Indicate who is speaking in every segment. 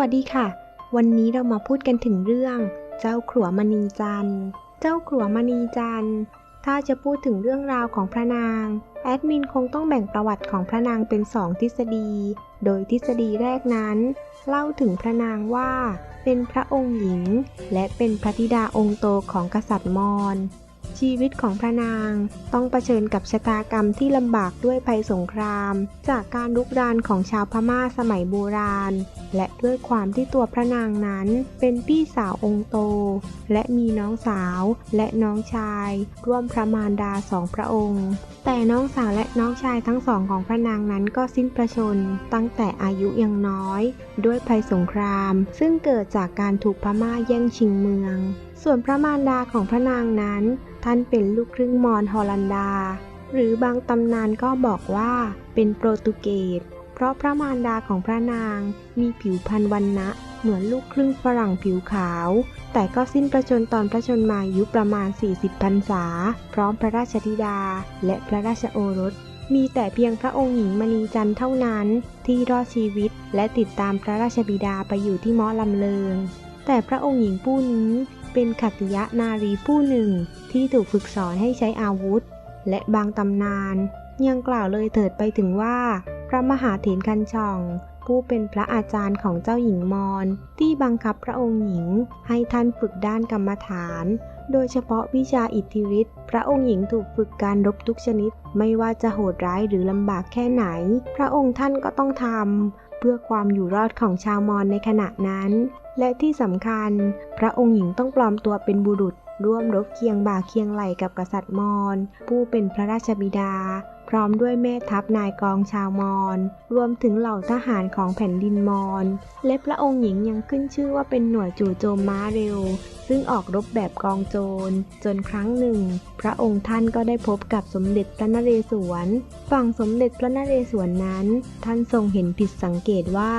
Speaker 1: วัสดีค่ะ วันนี้เรามาพูดกันถึงเรื่อง เจ้าขัวมณีจันทร์ เจ้าขัวมณีจันทร์ ถ้าจะพูดถึงเรื่องราวของพระนาง แอดมินคงต้องแบ่งประวัติของพระนางเป็นสองทฤษฎี โดยทฤษฎีแรกนั้น เล่าถึงพระนางว่า เป็นพระองค์หญิง และเป็นพระธิดาองค์โตของกษัตริย์มอญ ชีวิตของพระนาง ต้องเผชิญกับชะตากรรมที่ลำบากด้วยภัยสงคราม จากการลุกรานของชาวพม่าสมัยโบราณ และด้วยความที่ตัวพระนางนั้นเป็นพี่สาวองค์โต และมีน้องสาวและน้องชาย ร่วมพระมารดาสองพระองค์ แต่น้องสาวและน้องชายทั้งสองของพระนางนั้นก็สิ้นประชนตั้งแต่อายุยังน้อย ด้วยภัยสงคราม ซึ่งเกิดจากการถูกพม่าแย่งชิงเมือง ส่วนพระมารดาของพระนางนั้น ท่านเป็นลูกครึ่งมอญฮอลันดา หรือบางตำนานก็บอกว่าเป็นโปรตุเกส เพราะพระมารดาของพระนางมีผิวพรรณวันนะเหมือนลูกครึ่งฝรั่งผิวขาว แต่ก็สิ้นประชนตอนพระชนมายุประมาณ 40พรรษา พร้อมพระราชธิดา และพระราชโอรส มีแต่เพียงพระองค์หญิงมณีจันทร์เท่านั้น ที่รอดชีวิตและติดตามพระราชบิดาไปอยู่ที่มาะลำเลิง แต่พระองค์หญิงผู้นี้ เป็นขัตติยะนารีผู้หนึ่งที่ถูกฝึกสอนให้ใช้อาวุธ และบางตำนาน ยังกล่าวเลยเถิดไปถึงว่า พระมหาเถรคันช่อง ผู้เป็นพระอาจารย์ของเจ้าหญิงมอญที่บังคับพระองค์หญิง ให้ท่านฝึกด้านกรรมฐาน โดยเฉพาะวิชาอิทธิฤทธิ์พระองค์หญิงถูกฝึกการรบทุกชนิด ไม่ว่าจะโหดร้ายหรือลำบากแค่ไหน พระองค์ท่านก็ต้องทำ พื่อความอยู่รอดของชาวมอญในขณะนั้น และที่สำคัญ พระองค์หญิงต้องปลอมตัวเป็นบุรุษ ร่วมรบเคียงบ่าเคียงไหลกับกษัตริย์มอญผู้เป็นพระราชบิดา ร้อมด้วยแม่ทัพนายกองชาวมอญรวมถึงเหล่าทหารของแผ่นดินมอญและพระองค์หญิงยังขึ้นชื่อว่าเป็นหน่วยจู่โจมม้าเร็ว ซึ่งออกรบแบบกองโจร จนครั้งหนึ่ง พระองค์ท่านก็ได้พบกับสมเด็จพระนเรศวร ฝั่งสมเด็จพระนเรศวรนั้น ท่านทรงเห็นผิดสังเกตว่า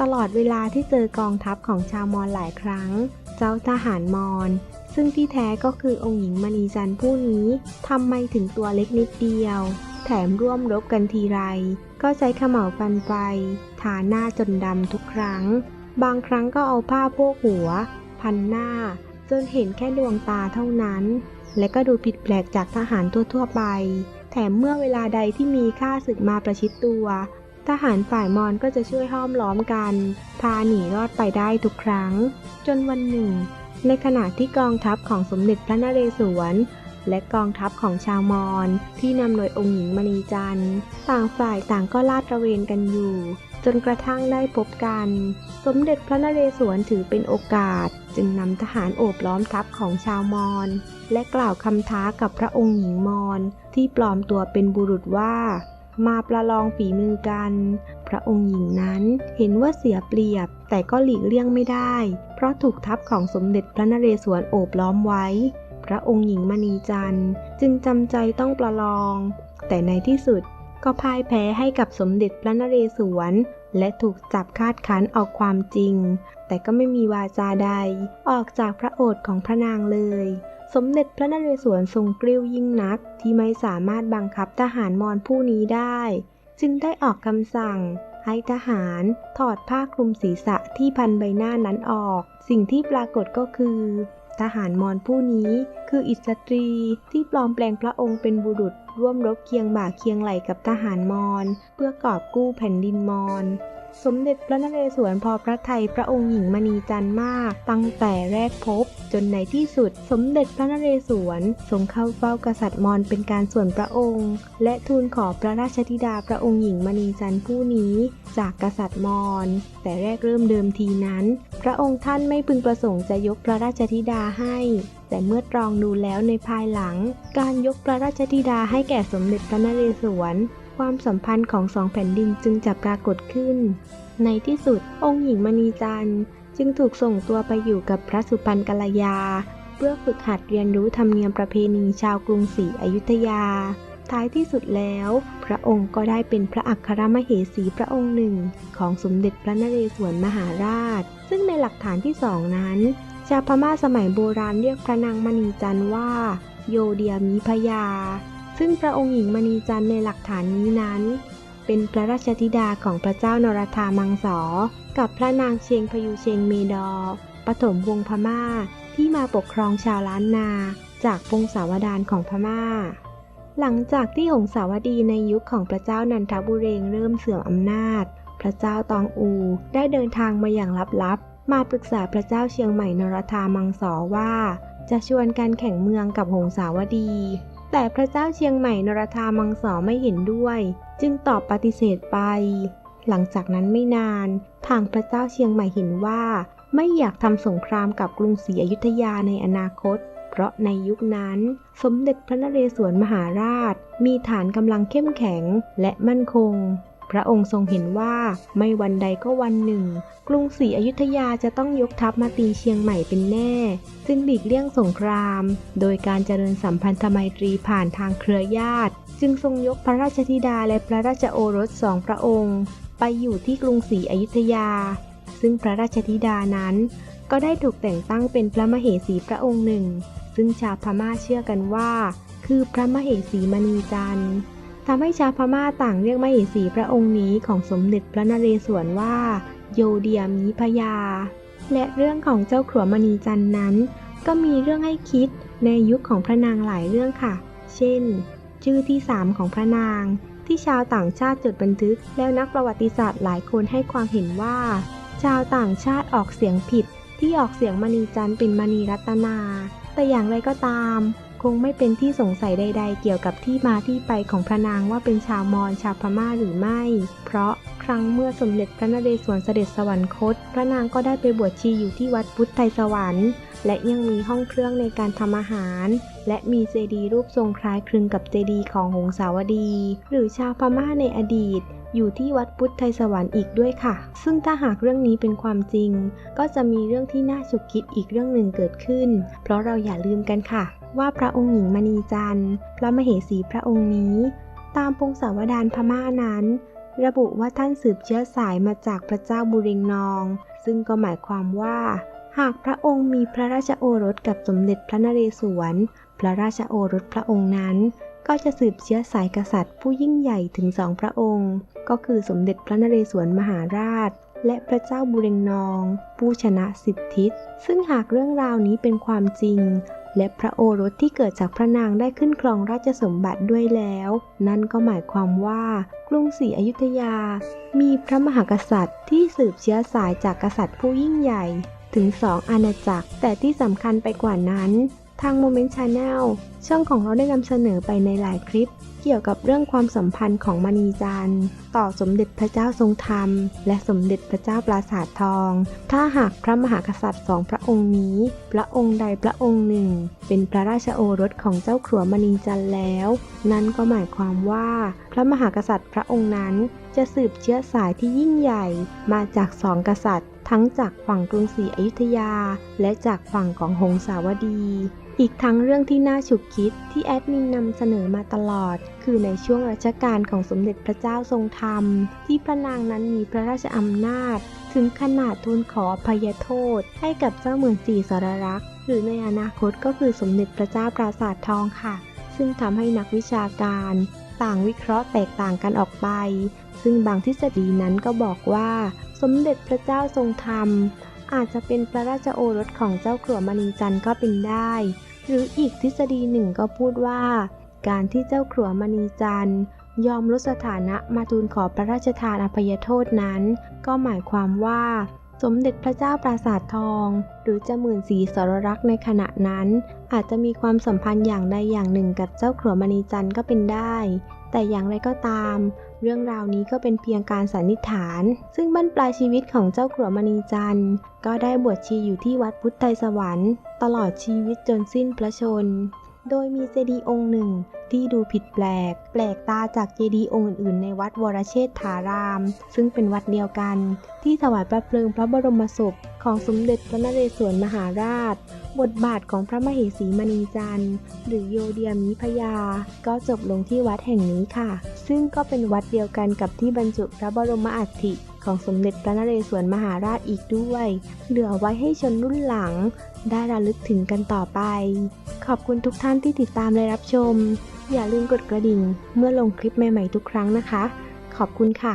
Speaker 1: ตลอดเวลาที่เจอกองทัพของชาวมอญหลายครั้ง เจ้าทหารมอญซึ่งที่แท้ก็คือองค์หญิงมณีจันทร์ผู้นี้ทำไมถึงตัวเล็กนิดเดียว แถมร่วมรบกันทีไร ก็ใช้ขมเหลาฟันไฟทาหน้าจนดำทุกครั้ง บางครั้งก็เอาผ้าโพกหัว พันหน้า จนเห็นแค่ดวงตาเท่านั้น และก็ดูผิดแปลกจากทหารทั่วๆไป แถมเมื่อเวลาใดที่มีข้าศึกมาประชิดตัว ทหารฝ่ายมอญก็จะช่วยห้อมล้อมกัน พาหนีรอดไปได้ทุกครั้ง จนวันหนึ่ง ในขณะที่กองทัพของสมเด็จพระนเรศวร และกองทัพของชาวมอญที่นำโดยองค์หญิงมณีจันทร์ ต่างฝ่ายต่างก็ลาดตระเวนกันอยู่ จนกระทั่งได้พบกัน สมเด็จพระนเรศวรถือเป็นโอกาส จึงนำทหารโอบล้อมทัพของชาวมอญและกล่าวคำท้ากับพระองค์หญิงมอญที่ปลอมตัวเป็นบุรุษว่ามาประลองฝีมือกัน พระองค์หญิงนั้นเห็นว่าเสียเปรียบแต่ก็หลีกเลี่ยงไม่ได้ เพราะถูกทัพของสมเด็จพระนเรศวรโอบล้อมไว้ พระองค์หญิงมณีจันทร์ จึงจำใจต้องประลอง แต่ในที่สุดก็พ่ายแพ้ให้กับสมเด็จพระนเรศวร และถูกจับคาดคั้นเอาความจริง แต่ก็ไม่มีวาจาใด ออกจากพระโอษฐ์ของพระนางเลย สมเด็จพระนเรศวรทรงกริ้วยิ่งนักที่ไม่สามารถบังคับทหารมอญผู้นี้ได้ จึงได้ออกคำสั่งให้ทหารถอดผ้าคลุมศีรษะที่พันใบหน้านั้นออก สิ่งที่ปรากฏก็คือ ทหารมอญผู้นี้คืออิสตรีที่ปลอมแปลงพระองค์เป็นบุรุษ ร่วมรบเคียงบ่าเคียงไหลกับทหารมอญเพื่อกอบกู้แผ่นดินมอญ สมเด็จพระนเรศวรพอพระทัยพระองค์หญิงมณีจันทร์มาก ตั้งแต่แรกพบ จนในที่สุด สมเด็จพระนเรศวรทรงเข้าเฝ้ากษัตริย์มอญเป็นการส่วนพระองค์ และทูลขอพระราชธิดาพระองค์หญิงมณีจันทร์ผู้นี้ จากกษัตริย์มอญแต่แรกเริ่มเดิมทีนั้น พระองค์ท่านไม่พึงประสงค์จะยกพระราชธิดาให้ แต่เมื่อตรองดูแล้วในภายหลัง การยกพระราชธิดาให้แก่สมเด็จพระนเรศวร ความสัมพันธ์ของสองแผ่นดินจึงจะปรากฏขึ้น ในที่สุดองค์หญิงมณีจันทร์ จึงถูกส่งตัวไปอยู่กับพระสุพรรณกัลยา เพื่อฝึกหัดเรียนรู้ธรรมเนียมประเพณีชาวกรุงศรีอยุธยา ท้ายที่สุดแล้ว พระองค์ก็ได้เป็นพระอัครมเหสีพระองค์หนึ่ง ของสมเด็จพระนเรศวรมหาราช ซึ่งในหลักฐานที่สองนั้น ชาวพม่าสมัยโบราณเรียกพระนางมณีจันทร์ว่า โยเดียมีพยา ซึ่งพระองค์หญิงมณีจันทร์ในหลักฐานนี้นั้น เป็นพระราชธิดาของพระเจ้านรธามังสอ กับพระนางเชียงพยูเชงเมดอปฐมวงศ์พม่าที่มาปกครองชาวล้านนาจากวงศาวดารของพม่า หลังจากที่หงสาวดีในยุคของพระเจ้านันทบุเรงเริ่มเสื่อมอำนาจ พระเจ้าตองอูได้เดินทางมาอย่างลับๆ มาปรึกษาพระเจ้าเชียงใหม่นรธามังสอว่า จะชวนกันแข่งเมืองกับหงสาวดี แต่พระเจ้าเชียงใหม่นรธามังสอไม่เห็นด้วย จึงตอบปฏิเสธไป หลังจากนั้นไม่นาน ทางพระเจ้าเชียงใหม่เห็นว่า ไม่อยากทำสงครามกับกรุงศรีอยุธยาในอนาคต เพราะในยุคนั้น สมเด็จพระนเรศวรมหาราช มีฐานกำลังเข้มแข็งและมั่นคง ระองค์ทรงเห็นว่าไม่วันใดก็วันหนึ่ง กรุงศรีอยุธยาจะต้องยกทัพมาตีเชียงใหม่เป็นแน่จึงหลีกเลี่ยงสงคราม โดยการเจริญสัมพันธไมตรีผ่านทางเครือญาติ จึงทรงยกพระราชธิดาและพระราชโอรสสองพระองค์ ไปอยู่ที่กรุงศรีอยุธยา ซึ่งพระราชธิดานั้น ก็ได้ถูกแต่งตั้งเป็นพระมเหสีพระองค์หนึ่ง ซึ่งชาวพม่าเชื่อกันว่า คือพระมเหสีมณีจันทร์ ทำให้ชาวพม่าต่างเรียกมเหสีพระองค์นี้ของสมเด็จพระนเรศวรว่า โยเดียมีพยา และเรื่องของเจ้าขัวมณีจันนั้น ก็มีเรื่องให้คิดในยุคของพระนางหลายเรื่องค่ะ เช่น ชื่อที่ 3 ของพระนาง ที่ชาวต่างชาติจดบันทึก แล้วนักประวัติศาสตร์หลายคนให้ความเห็นว่า ชาวต่างชาติออกเสียงผิด ที่ออกเสียงมณีจันเป็นมณีรัตนา แต่อย่างไรก็ตาม คงไม่เป็นที่สงสัยใด ๆ เกี่ยวกับที่มาที่ไปของพระนางว่าเป็นชาวมอญชาวพม่าหรือไม่ เพราะครั้งเมื่อสมเด็จพระนเรศวรเสด็จสวรรคต พระนางก็ได้ไปบวชชีอยู่ที่วัดพุทธไทยสวรรค์ และยังมีห้องเครื่องในการทำอาหาร และมีเจดีย์รูปทรงคล้ายคลึงกับเจดีย์ของหงสาวดี หรือชาวพม่าในอดีต อยู่ที่วัดพุทธไทยสวรรค์อีกด้วยค่ะ ซึ่งถ้าหากเรื่องนี้เป็นความจริง ก็จะมีเรื่องที่น่าฉุกคิดอีกเรื่องหนึ่งเกิดขึ้น เพราะเราอย่าลืมกันค่ะ ว่าพระองค์หญิงมณีจันทร์ พระมเหสีพระองค์นี้ ตามพงศาวดารพม่านั้น ระบุว่าท่านสืบเชื้อสายมาจากพระเจ้าบุเรงนอง ซึ่งก็หมายความว่า หากพระองค์มีพระราชโอรสกับสมเด็จพระนเรศวร พระราชโอรสพระองค์นั้น ก็จะสืบเชื้อสายกษัตริย์ ผู้ยิ่งใหญ่ถึงสองพระองค์ ก็คือสมเด็จพระนเรศวรมหาราช และพระเจ้าบุเรงนอง ผู้ชนะสิบทิศ ซึ่งหากเรื่องราวนี้เป็นความจริง และพระโอรสที่เกิดจากพระนางได้ขึ้นครองราชสมบัติด้วยแล้ว นั่นก็หมายความว่ากรุงศรีอยุธยา มีพระมหากษัตริย์ที่สืบเชื้อสายจากกษัตริย์ผู้ยิ่งใหญ่ถึงสองอาณาจักร แต่ที่สำคัญไปกว่านั้น ทาง Moment Channel ช่องของเราได้นำเสนอไปในหลายคลิป เกี่ยวกับเรื่องความสัมพันธ์ของมณีจันทร์ ต่อสมเด็จพระเจ้าทรงธรรม และสมเด็จพระเจ้าปราสาททอง ถ้าหากพระมหากษัตริย์สองพระองค์นี้ พระองค์ใดพระองค์หนึ่ง เป็นพระราชโอรสของเจ้าขัวมณีจันทร์แล้ว นั่นก็หมายความว่า พระมหากษัตริย์พระองค์นั้น จะสืบเชื้อสายที่ยิ่งใหญ่ มาจากสองกษัตริย์ ทั้งจากฝั่งกรุงศรีอยุธยา และจากฝั่งของหงสาวดี อีกทั้งเรื่องที่น่าฉุกคิดที่แอดมินนำเสนอมาตลอด คือในช่วงรัชกาลของสมเด็จพระเจ้าทรงธรรม ที่พระนางนั้นมีพระราชอำนาจ ถึงขนาดทูลขออภัยโทษ ให้กับเจ้าเหมือนสีสรรักษ์หรือในอนาคตก็คือสมเด็จพระเจ้าปราสาททองค่ะ ซึ่งทำให้นักวิชาการ ต่างวิเคราะห์แตกต่างกันออกไป ซึ่งบางทฤษฎีนั้นก็บอกว่า สมเด็จพระเจ้าทรงธรรม อาจจะเป็นพระราชโอรสของเจ้าขัวมณีจันทร์ก็เป็นได้ หรืออีกทฤษฎีหนึ่งก็พูดว่า การที่เจ้าขัวมณีจันทร์ยอมลดสถานะมาทูลขอพระราชทานอภัยโทษนั้น ก็หมายความว่า สมเด็จพระเจ้าปราสาททอง หรือจะหมื่นสีสรรักษ์ในขณะนั้น อาจจะมีความสัมพันธ์อย่างใดอย่างหนึ่งกับเจ้าขัวมณีจันทร์ก็เป็นได้ แต่อย่างไรก็ตาม เรื่องราวนี้ก็เป็นเพียงการสันนิษฐาน ซึ่งบั้นปลายชีวิตของเจ้าขัวมณีจันทร์ก็ได้บวชชีอยู่ที่วัดพุทธไทยสวรรค์ ตลอดชีวิตจนสิ้นพระชน โดยมีเจดีย์องค์หนึ่งที่ดูผิดแปลก แปลกตาจากเจดีย์องค์อื่นๆ ในวัดวรเชษฐาราม ซึ่งเป็นวัดเดียวกัน ที่ถวายพระเพลิงพระบรมศพของสมเด็จพระนเรศวรมหาราช บทบาทของพระมเหสีมณีจันทร์ หรือโยเดียมิพยา ก็จบลงที่วัดแห่งนี้ค่ะ ซึ่งก็เป็นวัดเดียวกันกับที่บรรจุพระบรมอัฐิของสมเด็จพระนเรศวรมหาราชอีกด้วย เหลือไว้ให้ชนรุ่นหลัง ได้ระลึกถึงกันต่อไป ขอบคุณทุกท่านที่ติดตามและรับชม อย่าลืมกดกระดิ่ง เมื่อลงคลิปใหม่ๆทุกครั้งนะคะ ขอบคุณค่ะ